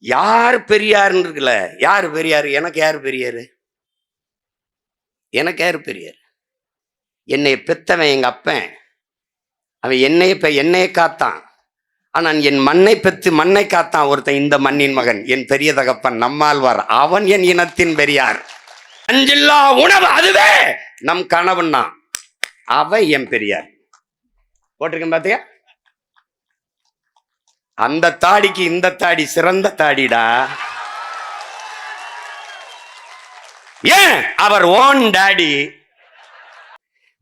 யார் பெரியார்னு இருக்குல்ல? யார் பெரியார்? எனக்கு யார் பெரியார்? எனக்கு யார் பெரியார்? என்னை பெத்தவன் எங்கள் அப்பன். அவன் என்னை பெ என்னையை காத்தான். ஆனால் என் மண்ணை பெத்து மண்ணை காத்தான் ஒருத்தன் இந்த மண்ணின் மகன். என் பெரிய தகப்பன் நம்மாழ்வார். அவன் என் இனத்தின் பெரியார். அஞ்சில்லா உணவு அதுவே நம் கணவன்னா அவன் என் பெரியார். போட்டிருக்கேன் பார்த்தியா அந்த தாடிக்கு இந்த தாடி சிறந்த தாடிடா. ஏன்? அவர் ஓன் டாடி.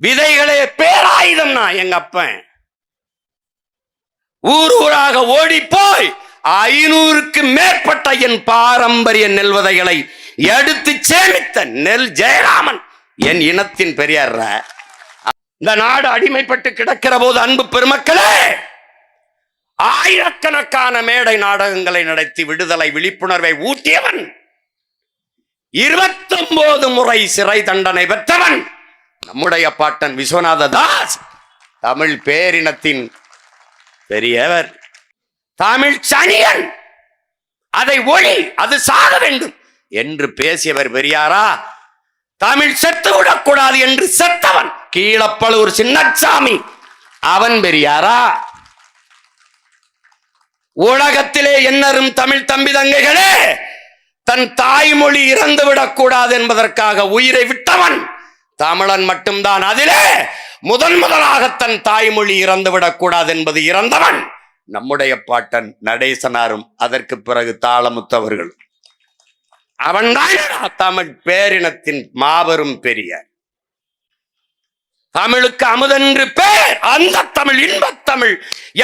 விதைகளே நான் எங்க அப்பன். ஊர் ஊராக ஓடி போய் ஐநூறுக்கு மேற்பட்ட என் பாரம்பரிய நெல் விதைகளை எடுத்து சேமித்த நெல் ஜெயராமன் என் இனத்தின் பெரியார் இந்த நாடு அடிமைப்பட்டு கிடக்கிற போது அன்பு பெருமக்களே! ஆயிரக்கணக்கான மேடை நாடகங்களை நடத்தி விடுதலை விழிப்புணர்வை ஊட்டியவன். இருபத்தொன்பது முறை சிறை தண்டனை பெற்றவன். நம்முடைய பாட்டன் விஸ்வநாத தாஸ் தமிழ் பேரினத்தின் பெரியவர். தமிழ் சனியன். அதை ஒளி அது சாக வேண்டும் என்று பேசியவர் பெரியாரா? தமிழ் செத்து விடக்கூடாது என்று செத்தவன். கீழப்பழுவூர் சின்னச்சாமி. அவன் பெரியாரா? உலகத்திலே என்னரும் தமிழ் தம்பி தங்கைகளே தன் தாய்மொழி இறந்து விடக்கூடாது என்பதற்காக உயிரை விட்டவன் தமிழன் மட்டும்தான். அதிலே முதன் முதலாக தன் தாய்மொழி இறந்து விடக்கூடாது என்பது இறந்தவன் நம்முடைய பாட்டன் நடேசனாரும் அதற்கு பிறகு தாளமுத்தவர்கள் அவன்தான் தமிழ் பேரினத்தின் மாபெரும் பெரியார். தமிழுக்கு அமுதென்று பேர் அந்த தமிழ் இன்பத் தமிழ்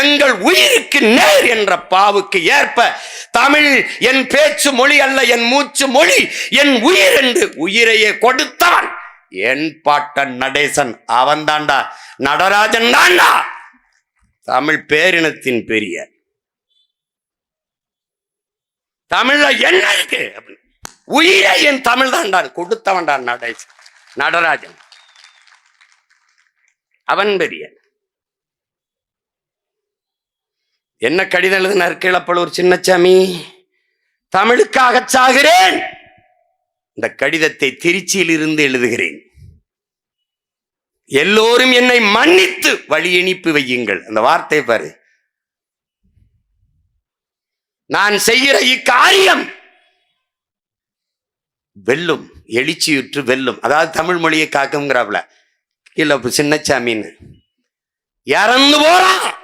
எங்கள் உயிருக்கு நேர் என்ற பாவுக்கு ஏற்ப தமிழ் என் பேச்சு மொழி அல்ல என் மூச்சு மொழி என் உயிர் என்று உயிரையே கொடுத்தான். என் பாட்டன் நடேசன் அவன் தாண்டா நடராஜன் தாண்டா தமிழ் பேரினத்தின் பெரிய தமிழ்ல என்ன இருக்கு? உயிரை என் தமிழ் தாண்டான் கொடுத்தவன்டான் நடேசன் நடராஜன். அவன் பெரிய என்ன கடிதம் எழுதினார் கீழப்பழூர் சின்னச்சாமி? தமிழுக்காக சாகிறேன். இந்த கடிதத்தை திருச்சியில் இருந்து எழுதுகிறேன். எல்லோரும் என்னை மன்னித்து வழி இனிப்பு வையுங்கள். அந்த வார்த்தை பாரு. நான் செய்கிற இக்காரியம் வெல்லும் எழுச்சியுற்று வெல்லும். அதாவது தமிழ் மொழியை காக்குங்கிறாப்ல கீழே சின்னச்சாமின்னு. இறந்து போறான்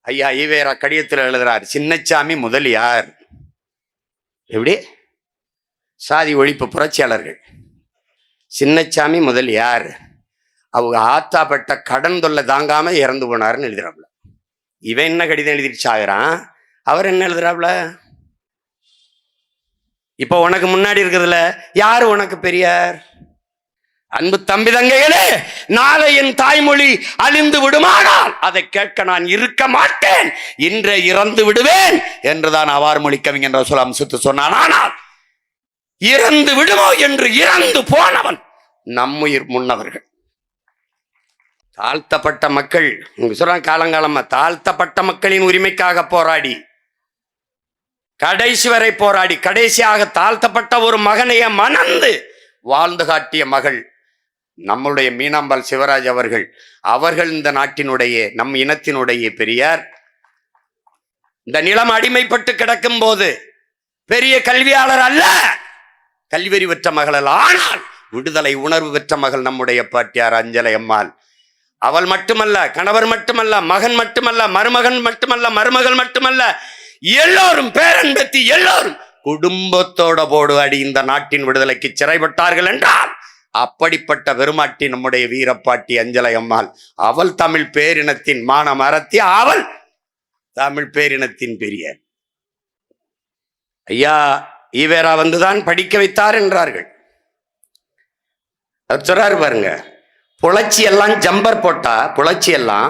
ஐயா ஈவேரா கடிதத்தில் எழுதுறார் சின்னச்சாமி முதலியார் எப்படி? சாதி ஒழிப்பு புரட்சியாளர்கள். சின்னச்சாமி முதலியார் அவங்க ஆத்தாப்பட்ட கடன் தொல்லை தாங்காம இறந்து போனாருன்னு எழுதுறாப்புல. இவன் என்ன கடிதம் எழுதிட்டு சாகுறான்? அவர் என்ன எழுதுறாப்புல? இப்போ உனக்கு முன்னாடி இருக்கிறதுல யார் உனக்கு பெரியார்? அன்பு தம்பி தங்கைகளே நாளை என் தாய்மொழி அழிந்து விடுமானால் அதை கேட்க நான் இருக்க மாட்டேன். இன்றே இறந்து விடுவேன் என்றுதான் அவார் மொழி கவிஞர் ரசூல் அம்சத்து சொன்னான். ஆனால் இறந்து விடுமோ என்று இறந்து போனவன் நம்முயிர் முன்னவர்கள். தாழ்த்தப்பட்ட மக்கள் உங்க சொல்றாங்க காலங்காலமா தாழ்த்தப்பட்ட மக்களின் உரிமைக்காக போராடி கடைசி வரை போராடி கடைசியாக தாழ்த்தப்பட்ட ஒரு மகனைய மணந்து வாழ்ந்து காட்டிய மகள் நம்மளுடைய மீனாம்பாள் சிவராஜ் அவர்கள் அவர்கள் இந்த நாட்டினுடைய நம் இனத்தினுடைய பெரியார். இந்த நிலம் அடிமைப்பட்டு கிடக்கும் போது பெரிய கல்வியாளர் அல்ல. கல்வியறி பெற்ற மகள் அல்ல. ஆனால் விடுதலை உணர்வு பெற்ற மகள் நம்முடைய பாட்டியார் அஞ்சலை அம்மாள். அவள் மட்டுமல்ல கணவர் மட்டுமல்ல மகன் மட்டுமல்ல மருமகன் மட்டுமல்ல மருமகள் மட்டுமல்ல எல்லோரும் பேரன்பத்தி எல்லோரும் குடும்பத்தோட போடுவாடி இந்த நாட்டின் விடுதலைக்கு சிறைப்பட்டார்கள் என்றால் அப்படிப்பட்ட பெருமாட்டி நம்முடைய வீரப்பாட்டி அஞ்சலை அம்மாள். அவள் தமிழ் பேரினத்தின் மான மரத்தி அவள் தமிழ் பேரினத்தின் பெரிய ஐயா ஈவேரா வந்துதான் படிக்க வைத்தார் என்றார்கள். அவர் சொல்றாரு பாருங்க புழைச்சி எல்லாம் ஜம்பர் போட்டா புழைச்சி எல்லாம்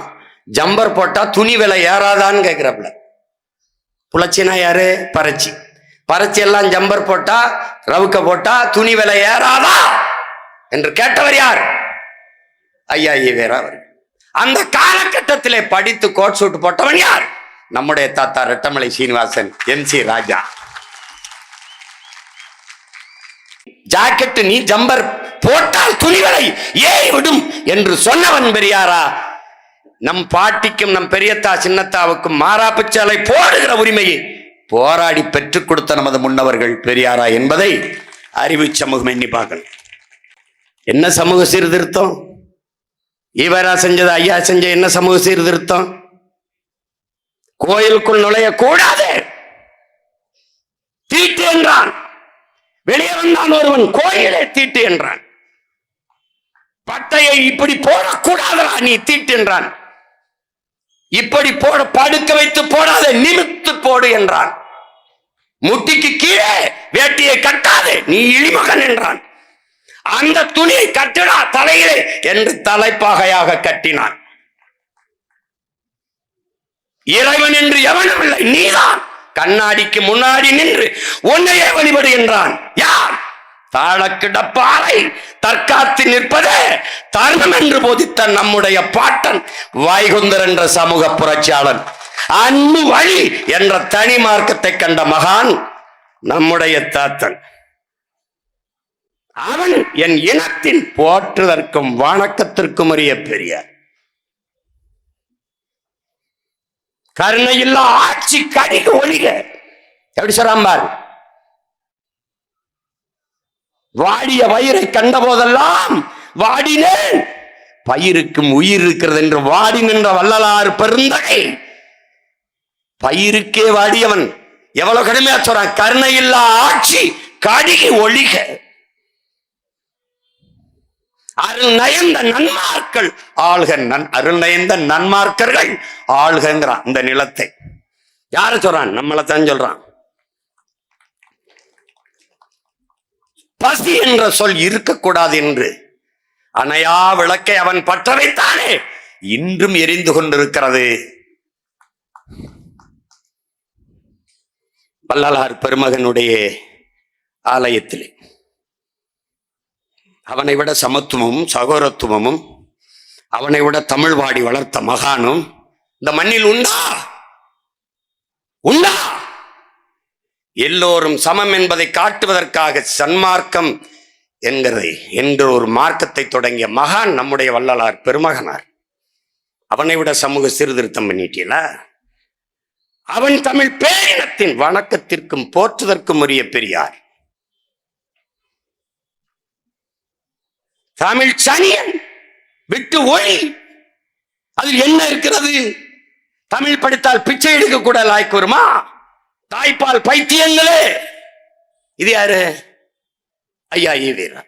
ஜம்பர் போட்டா துணி விலை ஏறாதான்னு கேட்கிறாப்புல. புழைச்சினா யாரு? பறச்சி பறச்சி எல்லாம் ஜம்பர் போட்டா ரவுக்க போட்டா துணி விலை ஏறாதா? என்று கேட்டவர் யார்? ஐயா ஈவேரா அவர்கள். அந்த காலகட்டத்திலே படித்து கோட் சூட் போட்டவன் யார்? நம்முடைய தாத்தா Rettamalai Srinivasan M C Raja. Jacket நீ ஜம்பர் போட்டால் துணிகளை ஏறி விடும் என்று சொன்னவன் பெரியாரா? நம் பாட்டிக்கும் நம் பெரியத்தா சின்னத்தாவுக்கும் மாறாப்புச்சாலை போடுகிற உரிமையை போராடி பெற்றுக் கொடுத்த நமது முன்னவர்கள் பெரியாரா என்பதை அறிவு சமூகம் எண்ணி பார்க்கணும். என்ன சமூக சீர்திருத்தம்? இவரா செஞ்சது ஐயா செஞ்ச என்ன சமூக சீர்திருத்தம்? கோயிலுக்குள் நுழைய கூடாது. தீட்டு என்றான். வெளியே வந்தான் ஒருவன் கோயிலே தீட்டு என்றான். பட்டையை இப்படி போடக்கூடாதா நீ தீட்டு என்றான். இப்படி போட படுக்க வைத்து போடாத நிமித்து போடு என்றான். முட்டிக்கு கீழே வேட்டியை கட்டாது நீ இழிமகன் என்றான். அந்த துணியை கட்டடா தலையிலே என்று தலைப்பாகையாக கட்டினான். இறைவன் என்று எவனும் இல்லை நீதான். கண்ணாடிக்கு முன்னாடி நின்று உன்னையே வழிபடு என்றான். யார்? தாழக்கிடப்பாறை தற்காத்து நிற்பதே தர்மம் என்று போதித்த நம்முடைய பாட்டன் வைகுந்தர் என்ற சமூக புரட்சியாளன். அன்பு வழி என்ற தனி மார்க்கத்தை கண்ட மகான் நம்முடைய தாத்தன். அவன் என் இனத்தின் போற்றுதற்கும் வணக்கத்திற்கும் உரிய பெரியார். கருணையில்லா ஆட்சி கடிக்கு ஒழிக. எப்படி சொல்றாம்பார் வாடிய வயிறை கண்ட போதெல்லாம் வாடினேன். பயிருக்கும் உயிர் இருக்கிறது என்று வாடி நின்ற வள்ளலாறு பெருந்தகை. பயிருக்கே வாடியவன். எவ்வளவு கடுமையா சொல்றான்? கருணையில்லா ஆட்சி கடிகை ஒழிக. அருள் நயந்த நன்மார்கள். ஆள்க நன் அருள் நயந்த நன்மார்க்கர்கள். ஆள்கங்கிறான் இந்த நிலத்தை. யார சொல்றான்? நம்மளை தான் சொல்றான். பசி என்ற சொல் இருக்கக்கூடாது என்று. அணையா விளக்கை அவன் பற்ற வைத்தானே. இன்றும் எரிந்து கொண்டிருக்கிறது. வள்ளலார் பெருமகனுடைய ஆலயத்திலே. அவனை விட சமத்துவமும் சகோரத்துவமும் அவனை விட தமிழ் வாடி வளர்த்த மகானும் இந்த மண்ணில் உண்டா? உண்டா? எல்லோரும் சமம் என்பதை காட்டுவதற்காக சன்மார்க்கம் என்கிறதை என்ற ஒரு மார்க்கத்தை தொடங்கிய மகான் நம்முடைய வள்ளலார் பெருமகனார். அவனை விட சமூக சீர்திருத்தம் பண்ணிட்டீல? அவன் தமிழ் பேரினத்தின் வணக்கத்திற்கும் போற்றுதற்கும் உரிய பெரியார். தமிழ் சனியன் விட்டு ஒளி. அதில் என்ன இருக்கிறது? தமிழ் படித்தால் பிச்சை எடுக்க கூட லாய்க்கு வருமா? தாய்ப்பால் பைத்தியங்களே. இது யாரு? ஐயா ஈவீரா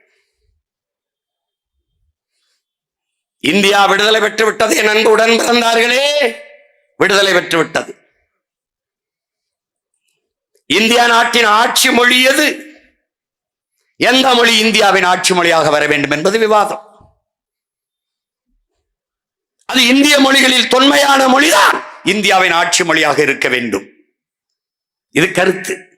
இந்தியா விடுதலை பெற்று விட்டது என் அன்பு உடன் பிறந்தார்களே. விடுதலை பெற்று விட்டது. இந்தியா நாட்டின் ஆட்சி மொழி எது எந்த மொழி இந்தியாவின் ஆட்சி மொழியாக வர வேண்டும் என்பது விவாதம். அது இந்திய மொழிகளில் தொன்மையான மொழிதான். இந்தியாவின் ஆட்சி மொழியாக இருக்க வேண்டும். இது கருத்து.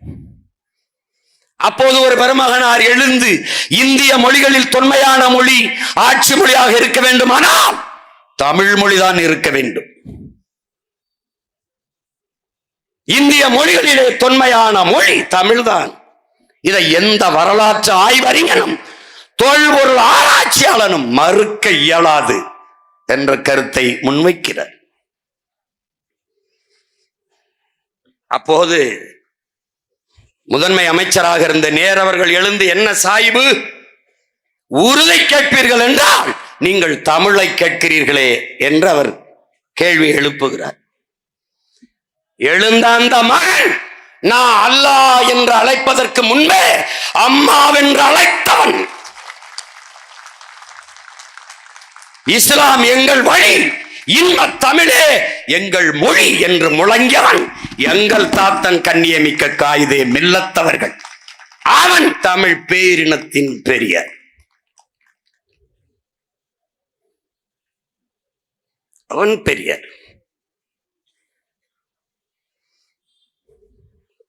அப்போது ஒரு பெருமகனார் எழுந்து இந்திய மொழிகளில் தொன்மையான மொழி ஆட்சி மொழியாக இருக்க வேண்டுமானால் தமிழ் மொழிதான் இருக்க வேண்டும். இந்திய மொழிகளிலே தொன்மையான மொழி தமிழ்தான். இதை எந்த வரலாற்று ஆய்வறிஞனும் தொல்பொருள் ஆராய்ச்சியாளனும் மறுக்க இயலாது என்ற கருத்தை முன்வைக்கிறார். அப்போது முதன்மை அமைச்சராக இருந்த நேரவர்கள் எழுந்து என்ன சாய்வு உறுதி கேட்பீர்கள் என்றால் நீங்கள் தமிழை கேட்கிறீர்களே என்று அவர் கேள்வி எழுப்புகிறார். எழுந்த அந்த மகன் நான் அல்லாஹ் என்று அழைப்பதற்கு முன்பே அம்மாவென்று அழைத்தவன். இஸ்லாம் எங்கள் வழி இன்ப தமிழே எங்கள் மொழி என்று முழங்கியவன். எங்கள் தாத்தன் கண்ணியமிக்க காயுதே மில்லத்தவர்கள். அவன் தமிழ் பேரினத்தின் பெரிய அவன் பெரியர்.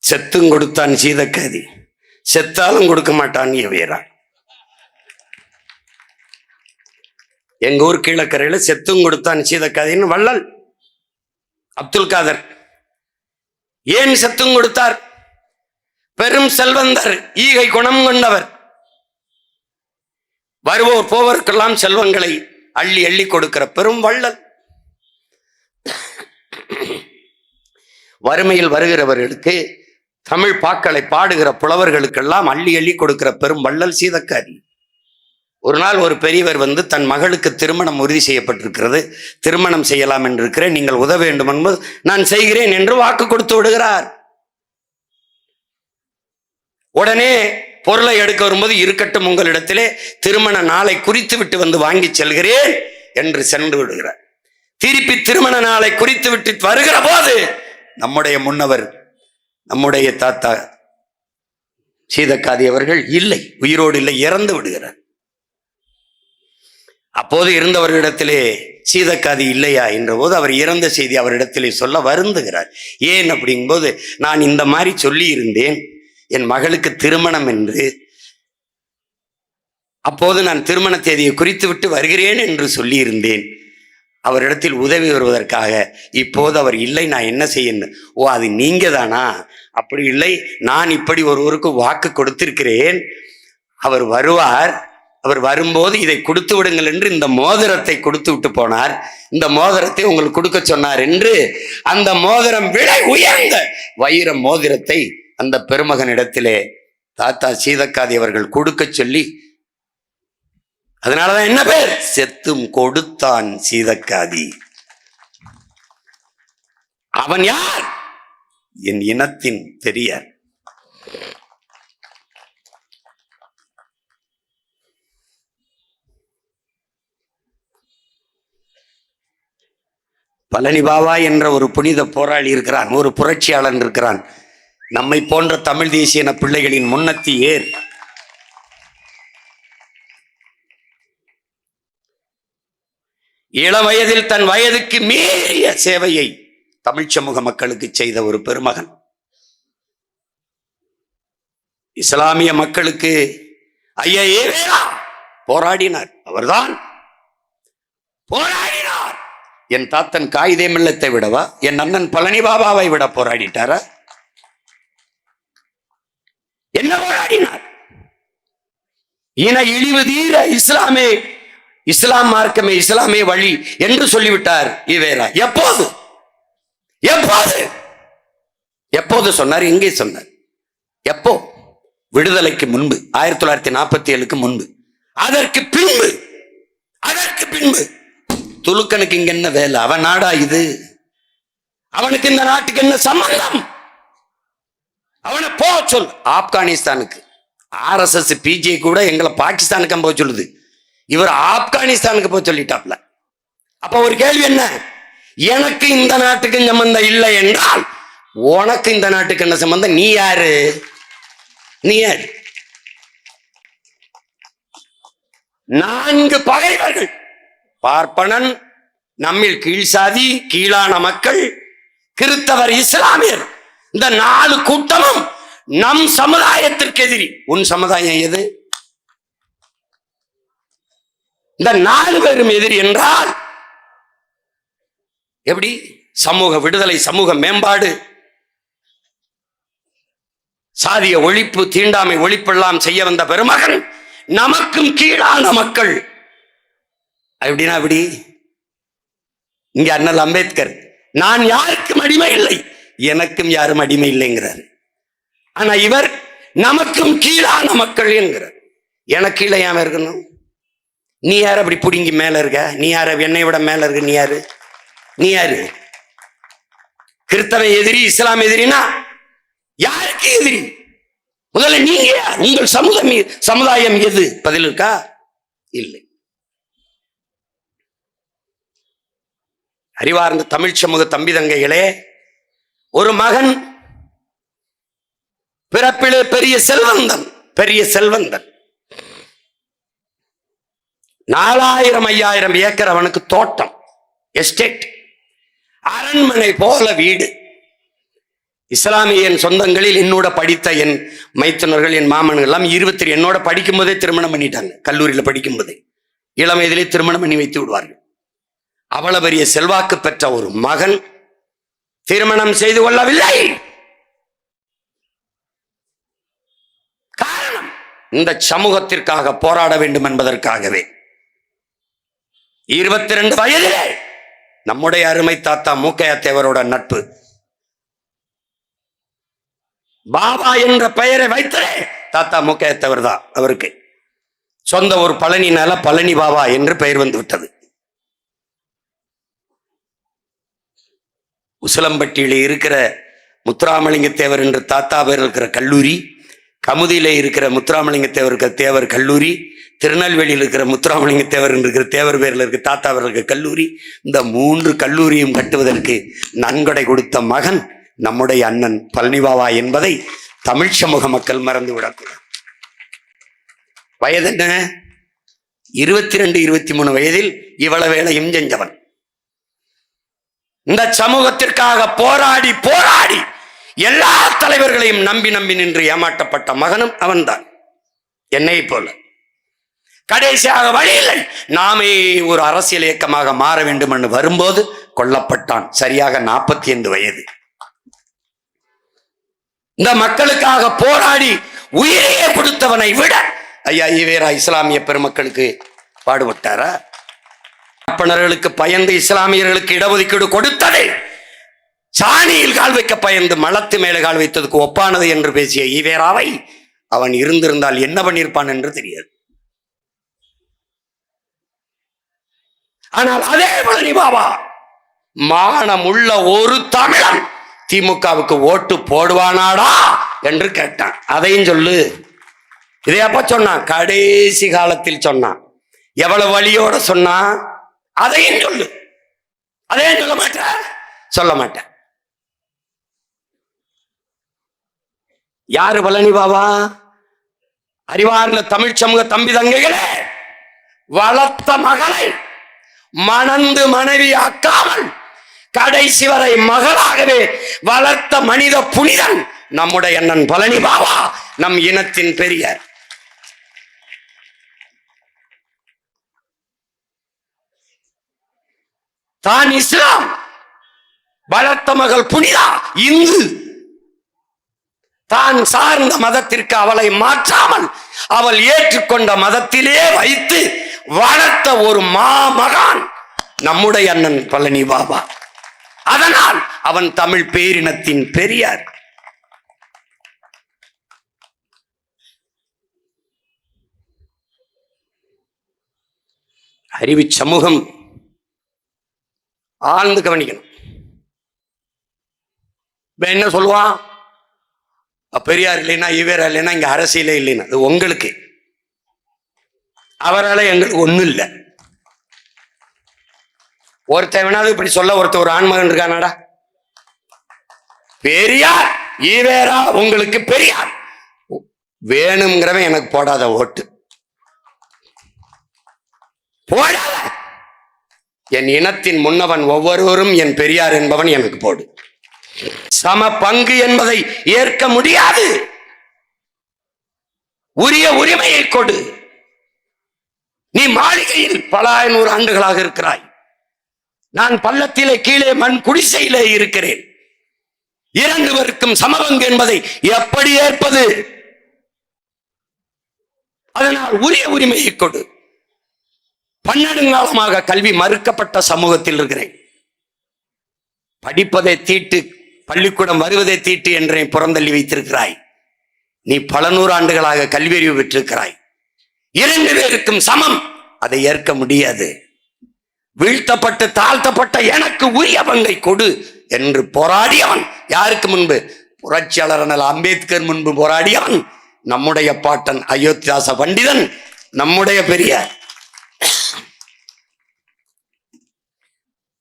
செத்தும் கொடுத்தான் சீதக்காதி. செத்தாலும் கொடுக்க மாட்டான் வீரா எங்க ஊர் கீழக்கரையில செத்தும் கொடுத்தான் சீதக்காதின்னு வள்ளல் அப்துல் காதர். ஏன் செத்தும் கொடுத்தார்? பெரும் செல்வந்தர் ஈகை குணம் கொண்டவர். வருவோர் போவருக்கெல்லாம் செல்வங்களை அள்ளி அள்ளி கொடுக்கிற பெரும் வள்ளல். வறுமையில் வருகிறவர்களுக்கு தமிழ் பாக்களை பாடுகிற புலவர்களுக்கெல்லாம் அள்ளி அள்ளி கொடுக்கிற பெரும் வள்ளல் சீதக்காரி. ஒரு நாள் ஒரு பெரியவர் வந்து தன் மகளுக்கு திருமணம் உறுதி செய்யப்பட்டிருக்கிறது. திருமணம் செய்யலாம் என்று இருக்கிறேன் நீங்கள் உதவ வேண்டும் என்பது நான் செய்கிறேன் என்று வாக்கு கொடுத்து விடுகிறார். உடனே பொருளை எடுக்க வரும்போது இருக்கட்டும் உங்களிடத்திலே திருமண நாளை குறித்து விட்டு வந்து வாங்கி செல்கிறேன் என்று சென்று விடுகிறார். திருப்பி திருமண நாளை குறித்து விட்டு வருகிற போது நம்முடைய முன்னவர் நம்முடைய தாத்தா சீதக்காதி அவர்கள் இல்லை உயிரோடு இல்லை இறந்து விடுகிறார். அப்போது இருந்தவர்களிடத்திலே சீதக்காதி இல்லையா என்ற போது அவர் இறந்த செய்தி அவரிடத்திலே சொல்ல வருந்துகிறார். ஏன் அப்படிங்கும்போது நான் இந்த மாதிரி சொல்லி இருந்தேன் என் மகளுக்கு திருமணம் என்று. அப்போது நான் திருமண தேதியை குறித்து விட்டு வருகிறேன் என்று சொல்லியிருந்தேன். அவரிடத்தில் உதவி வருவதற்காக இப்போது அவர் இல்லை நான் என்ன செய்யணும் ஓ அது நீங்க தானா அப்படி இல்லை நான் இப்படி ஒருவருக்கு வாக்கு கொடுத்திருக்கிறேன். அவர் வருவார். அவர் வரும்போது இதை கொடுத்து விடுங்கள் என்று இந்த மோதிரத்தை கொடுத்து விட்டு போனார். இந்த மோதிரத்தை உங்களுக்கு கொடுக்க சொன்னார் என்று அந்த மோதிரம் விலை உயர்ந்த வைர மோதிரத்தை அந்த பெருமகனிடத்திலே தாத்தா சீதக்காதி அவர்கள் கொடுக்க சொல்லி அதனாலதான் என்ன பேர்? செத்தும் கொடுத்தான் சீதக்காதி. அவன் யார்? என் இனத்தின் பெரியார். பழனி பாபா என்ற ஒரு புனித போராளி இருக்கிறான் ஒரு புரட்சியாளன் இருக்கிறான். நம்மை போன்ற தமிழ் தேசியன பிள்ளைகளின் முன்னத்தி ஏர் இள வயதில் தன் வயதுக்கு மீறிய சேவையை தமிழ் சமூக மக்களுக்கு செய்த ஒரு பெருமகன். இஸ்லாமிய மக்களுக்கு ஐயா ஏவேரா போராடினார். அவர்தான் போராடினார். என் தாத்தன் காயிதே மில்லத்தை விடவா என் அண்ணன் பழனி பாபாவை விட போராடிட்டாரா? என்ன போராடினார்? இன இழிவு தீர இஸ்லாமே இஸ்லாம் மார்க்கமே இஸ்லாமே வழி என்று சொல்லிவிட்டார் ஈவேரா எப்போது? எப்போது? எப்போது சொன்னார்? எங்கே சொன்னார். எப்போ? விடுதலைக்கு முன்பு ஆயிரத்தி தொள்ளாயிரத்தி நாற்பத்தி ஏழுக்கு முன்பு. அதற்கு பின்பு அதற்கு பின்பு. துலுக்கனுக்கு இங்க என்ன வேலை? அவன் நாடா இது? அவனுக்கு இந்த நாட்டுக்கு என்ன சம்பந்தம்? அவனை போ சொல். ஆப்கானிஸ்தானுக்கு. ஆர்எஸ்எஸ் பிஜே கூட எங்களை பாகிஸ்தானுக்கு போக சொல்லுது. இவர் ஆப்கானிஸ்தானுக்கு போய் சொல்லிட்டாப்ல. அப்ப ஒரு கேள்வி என்ன? எனக்கு இந்த நாட்டுக்கு சம்பந்தம் இல்லை என்றால் உனக்கு இந்த நாட்டுக்கு என்ன சம்பந்தம்? நீ யாரு? நீ யாரு? நான்கு பகைவர்கள். பார்ப்பனன் நம்மில் கீழ் சாதி கீழான மக்கள் கிறித்தவர் இஸ்லாமியர். இந்த நாலு கூட்டமும் நம் சமுதாயத்திற்கு எதிரி. உன் சமுதாயம் எது? இந்த நாலு பேரும் எதிரி என்றால் எப்படி? சமூக விடுதலை சமூக மேம்பாடு. சாதிய ஒழிப்பு தீண்டாமை ஒழிப்பெல்லாம் செய்ய வந்த பெருமகன் நமக்கும் கீழான மக்கள். அப்படின்னா அப்படி இங்க அண்ணல் அம்பேத்கர் நான் யாருக்கும் அடிமை இல்லை எனக்கும் யாரும் அடிமை இல்லைங்கிறார். ஆனா இவர் நமக்கும் கீழான மக்கள் என்கிறார். எனக்கு கீழே ஏன் இருக்கணும்? நீ யார் அப்படி பிடுங்கி மேல இருக்க? நீ யார? என்னை விட மேல இருக்க. நீ யாரு? நீ யாரு? கிறிஸ்தவ எதிரி இஸ்லாம் எதிரினா யாருக்கு எதிரி? முதல்ல நீங்க உங்கள் சமுதாயம் சமுதாயம் எது? பதில் இருக்கா? இல்லை. அறிவார்ந்த தமிழ் சமூக தம்பி தங்கைகளே ஒரு மகன் பிறப்பிலே பெரிய செல்வந்தன் பெரிய செல்வந்தன். நாலாயிரம் ஐயாயிரம் ஏக்கர் அவனுக்கு தோட்டம் எஸ்டேட் அரண்மனை போல வீடு. இஸ்லாமியன் சொந்தங்களில் என்னோட படித்த என் மைத்தனர்கள் என் மாமன்கள் எல்லாம் இருபத்தி என்னோட படிக்கும் போதே திருமணம் பண்ணிட்டாங்க கல்லூரியில் படிக்கும் போதே இளம் வயதிலே திருமணம் பண்ணி வைத்து விடுவார்கள். அவ்வளவு பெரிய செல்வாக்கு பெற்ற ஒரு மகன் திருமணம் செய்து கொள்ளவில்லை. காரணம் இந்த சமூகத்திற்காக போராட வேண்டும் என்பதற்காகவே. இருபத்தி ரெண்டு வயதிலே நம்முடைய அருமை தாத்தா மூக்கையா தேவரோட நட்பு. பாபா என்ற பெயரை வைத்ததே தாத்தா மூக்கையா தேவர் தான் அவருக்கு. சொந்த ஒரு பழனினால பழனி பாபா என்று பெயர் வந்து விட்டது. உசிலம்பட்டியில் இருக்கிற முத்துராமலிங்க தேவர் என்று தாத்தா பேர் இருக்கிற கல்லூரி கமுதியில இருக்கிற முத்துராமலிங்க தேவர் தேவர் கல்லூரி திருநெல்வேலியில் இருக்கிற முத்துராமலிங்க தேவர் இருக்கிற தேவர் பேரில் இருக்கிற தாத்தா பேரில் இருக்கிற கல்லூரி இந்த மூன்று கல்லூரியும் கட்டுவதற்கு நன்கொடை கொடுத்த மகன் நம்முடைய அண்ணன் பழனிபாபா என்பதை தமிழ் சமூக மக்கள் மறந்து விடக்கூடாது. வயது என்ன? இருபத்தி ரெண்டு இருபத்தி மூணு வயதில் இவ்வளவு வேலையும் செஞ்சவன். இந்த சமூகத்திற்காக போராடி போராடி எல்லா தலைவர்களையும் நம்பி நம்பி நின்று ஏமாற்றப்பட்ட மகனும் அவன்தான். என்னை போல. கடைசியாக வழி இல்லை. நாமே ஒரு அரசியல் இயக்கமாக மாற வேண்டும் என்று வரும்போது கொல்லப்பட்டான். சரியாக நாற்பத்தி ஐந்து வயது. இந்த மக்களுக்காக போராடி உயிரையே கொடுத்தவனை விட ஐயா ஈவேரா இஸ்லாமிய பெருமக்களுக்கு பாடுபட்டாரா? பார்ப்பனர்களுக்கு பயந்து இஸ்லாமியர்களுக்கு இடஒதுக்கீடு கொடுத்தது சாணியில் கால் வைக்க பயந்து மலத்து மேலே கால் வைத்ததுக்கு ஒப்பானது என்று பேசிய ஈவேராவை அவன் இருந்திருந்தால் என்ன பண்ணியிருப்பான் என்று தெரியாது. ஆனால் அதே பழனி பாபா மானம் உள்ள ஒரு தமிழன் திமுகவுக்கு ஓட்டு போடுவானாடா என்று கேட்டான். அதையும் சொல்லு. இதை அப்ப சொன்னான். கடைசி காலத்தில் சொன்னான். எவ்வளவு வழியோட சொன்னான் அதையும் சொல்லு. அதையும் சொல்ல மாட்டேன். சொல்ல மாட்டேன். யாரு பழனி பாபா? அறிவார்ந்த தமிழ் சமூக தம்பி தங்கைகளே வளர்த்த மகளை மணந்து மனைவி ஆக்காமல் கடைசி வரை மகளாகவே வளர்த்த மனித புனிதன் நம்முடைய அண்ணன் பழனி பாபா நம் இனத்தின் பெரிய தான் இஸ்லாம் வளர்த்த மகள் புனிதா இந்து. தான் சார்ந்த மதத்திற்கு அவளை மாற்றாமல் அவள் ஏற்றுக்கொண்ட மதத்திலே வைத்து வளர்த்த ஒரு மாமகான் நம்முடைய அண்ணன் பழனி பாபா. அதனால் அவன் தமிழ் பேரினத்தின் பெரியார். அறிவு சமூகம் ஆழ்ந்து கவனிக்கணும். இப்ப என்ன சொல்லுவான்? பெரியார் இல்லைன்னா இவர் இல்லைன்னா இங்க அரசியலே இல்லைன்னா. அது உங்களுக்கு. அவரால் எங்களுக்கு ஒன்றும் இல்லை. ஒருத்தன் வேணாலும் இப்படி சொல்ல ஒருத்தன் ஒரு ஆண்மகன் இருக்கானாடா. பெரியார் ஈவேரா உங்களுக்கு பெரியார். வேணுங்கிறவன் எனக்கு போடாத ஓட்டு. போடாத. என் இனத்தின் முன்னவன் ஒவ்வொருவரும் என் பெரியார் என்பவன் எனக்கு போடு. சம பங்கு என்பதை ஏற்க முடியாது. உரிய உரிமையை கொடு. நீ மாளிகையில் பல ஐநூறு ஆண்டுகளாக இருக்கிறாய். நான் பள்ளத்திலே கீழே மண் குடிசையிலே இருக்கிறேன். இறங்குவருக்கும் சமபங்கு என்பதை எப்படி ஏற்பது? அதனால் உரிய உரிமையை கொடு. பன்னெடுங்காலமாக கல்வி மறுக்கப்பட்ட சமூகத்தில் இருக்கிறேன். படிப்பதை தீட்டு பள்ளிக்கூடம் வருவதை தீட்டு என்றே புறந்தள்ளி வைத்திருக்கிறாய். நீ பல நூறு ஆண்டுகளாக கல்வியறிவு பெற்றிருக்கிறாய். இரண்டு பேருக்கும் சமம். அதை ஏற்க முடியாது. வீழ்த்தப்பட்டு தாழ்த்தப்பட்ட எனக்கு உரிய பங்கை கொடு என்று போராடியவன். யாருக்கு முன்பு? புரட்சியாளர் அண்ணல் அம்பேத்கர் முன்பு போராடியவன். நம்முடைய பாட்டன் அயோத்தியாச பண்டிதன் நம்முடைய பெரிய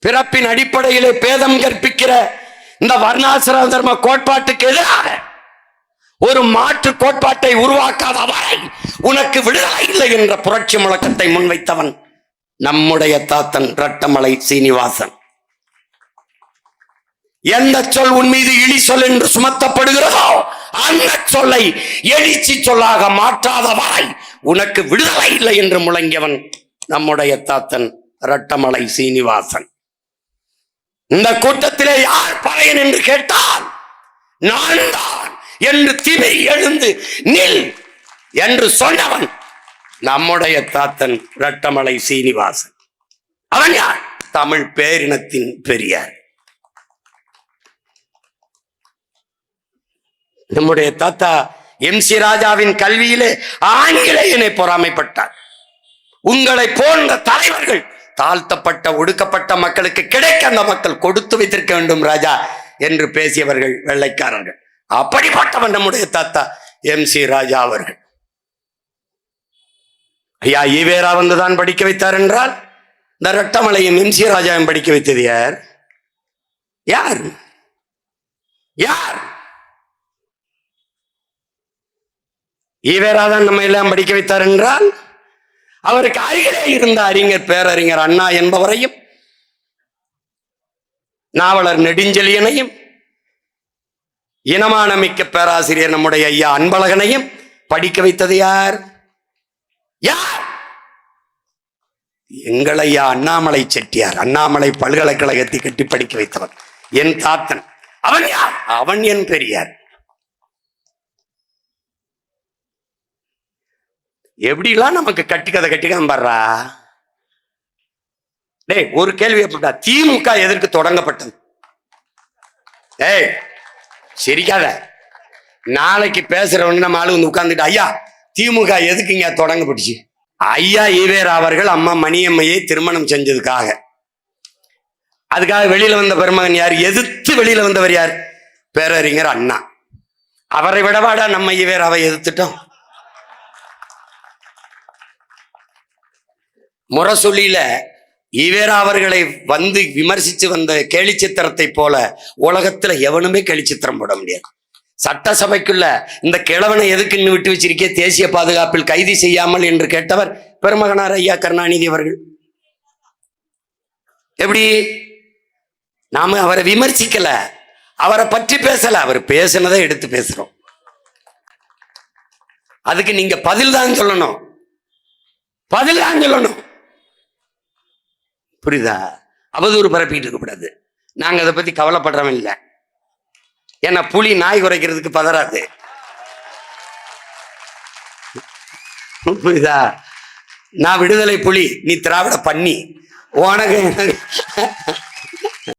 பிறப்பின் அடிப்படையிலே பேதம் கற்பிக்கிற இந்த வர்ணாசிரம தர்ம கோட்பாட்டுக்கு எதிராக ஒரு மாற்று கோட்பாட்டை உருவாக்காத வரை உனக்கு விடுதலை இல்லை என்ற புரட்சி முழக்கத்தை முன்வைத்தவன் நம்முடைய தாத்தன் ரட்டமலை சீனிவாசன். எந்த சொல் உன் மீது இழி சொல் என்று சுமத்தப்படுகிறதோ அந்த சொல்லை எழுச்சி சொல்லாக மாற்றாதவாய் உனக்கு விடுதலை இல்லை என்று முழங்கியவன் நம்முடைய தாத்தன் ரட்டமலை சீனிவாசன். இந்த கூட்டத்திலே யார் பறையன் என்று கேட்டால் நான் தான் என்று திணை எழுந்து நில் என்று சொன்னவன் நம்முடைய தாத்தன் ரட்டமலை சீனிவாசன். அவன் யார்? தமிழ் பேரினத்தின் பெரியார். நம்முடைய தாத்தா எம் சி ராஜாவின் கல்வியிலே ஆங்கிலேயனை பொறாமைப்பட்டார். உங்களை போன்ற தலைவர்கள் தாழ்த்தப்பட்ட ஒடுக்கப்பட்ட மக்களுக்கு கிடைக்க அந்த மக்கள் கொடுத்து வைத்திருக்க வேண்டும் ராஜா என்று பேசியவர்கள் வெள்ளைக்காரர்கள். அப்படிப்பட்டவன் நம்முடைய தாத்தா எம் சி ராஜா அவர்கள். ஐயா ஈவேரா வந்துதான் படிக்க வைத்தார் என்றால் இந்த ரட்டமலையும் எம்சி ராஜாவும் படிக்க வைத்தது யார்? யார்? யார்? ஈவேரா தான் நம்ம எல்லாம் படிக்க வைத்தார் என்றால் அவருக்கு அருகிலே இருந்த அறிஞர் பேரறிஞர் அண்ணா என்பவரையும் நாவலர் நெடுஞ்செழியனையும் இனமான மிக்க பேராசிரியர் நம்முடைய ஐயா அன்பழகனையும் படிக்க வைத்தது யார்? யார்? எங்களையா அண்ணாமலை செட்டியார் அண்ணாமலை பல்கலைக்கழகத்தை கட்டி படிக்க வைத்தவர். என் தாத்தன். அவன் யார்? அவன் என் பெரியார். எப்படிலாம் நமக்கு கட்டுக்கதை கட்டிக்காம பாடுறா டேய் ஒரு கேள்வி எப்படா திமுக எதற்கு தொடங்கப்பட்டது? ஏய் சிரிக்காத. நாளைக்கு பேசுறவன் நம்ம ஆளு வந்து உட்கார்ந்துட்டு ஐயா திமுக எதுக்குங்க தொடங்கப்பட்டுச்சு ஐயா ஈவேரா அவர்கள் அம்மா மணியம்மையை திருமணம் செஞ்சதுக்காக. அதுக்காக வெளியில வந்த பெருமகன் யார்? எதிர்த்து வெளியில வந்தவர் யார்? பேரறிஞர் அண்ணா. அவரை விடவாடா நம்ம ஈவேராவை எதிர்த்துட்டோம். முரசொலியில ஈவேரா அவர்களை வந்து விமர்சித்து வந்த கேலிச்சித்திரத்தை போல உலகத்துல எவனுமே கேலிச்சித்திரம் போட முடியாது. சட்டசபைக்குள்ள இந்த கிழவனை எதுக்குன்னு விட்டு வச்சிருக்கே தேசிய பாதுகாப்பில் கைது செய்யாமல் என்று கேட்டவர் பெருமகனார் ஐயா கருணாநிதி அவர்கள். எப்படி? நாம அவரை விமர்சிக்கல. அவரை பற்றி பேசல. அவர் பேசினதை எடுத்து பேசுறோம். அதுக்கு நீங்க பதில் தான் சொல்லணும். பதில் தான் சொல்லணும். புரியுதா? அவதூறு பரப்பிட்டு இருக்கக்கூடாது நாங்க அதை பத்தி கவலைப்படுறவன் இல்லை. ஏன்னா புலி நாய் குறைக்கிறதுக்கு பதறாது. புரியுதா? நான் விடுதலை புலி நீ திராவிட பண்ணி உனக்கு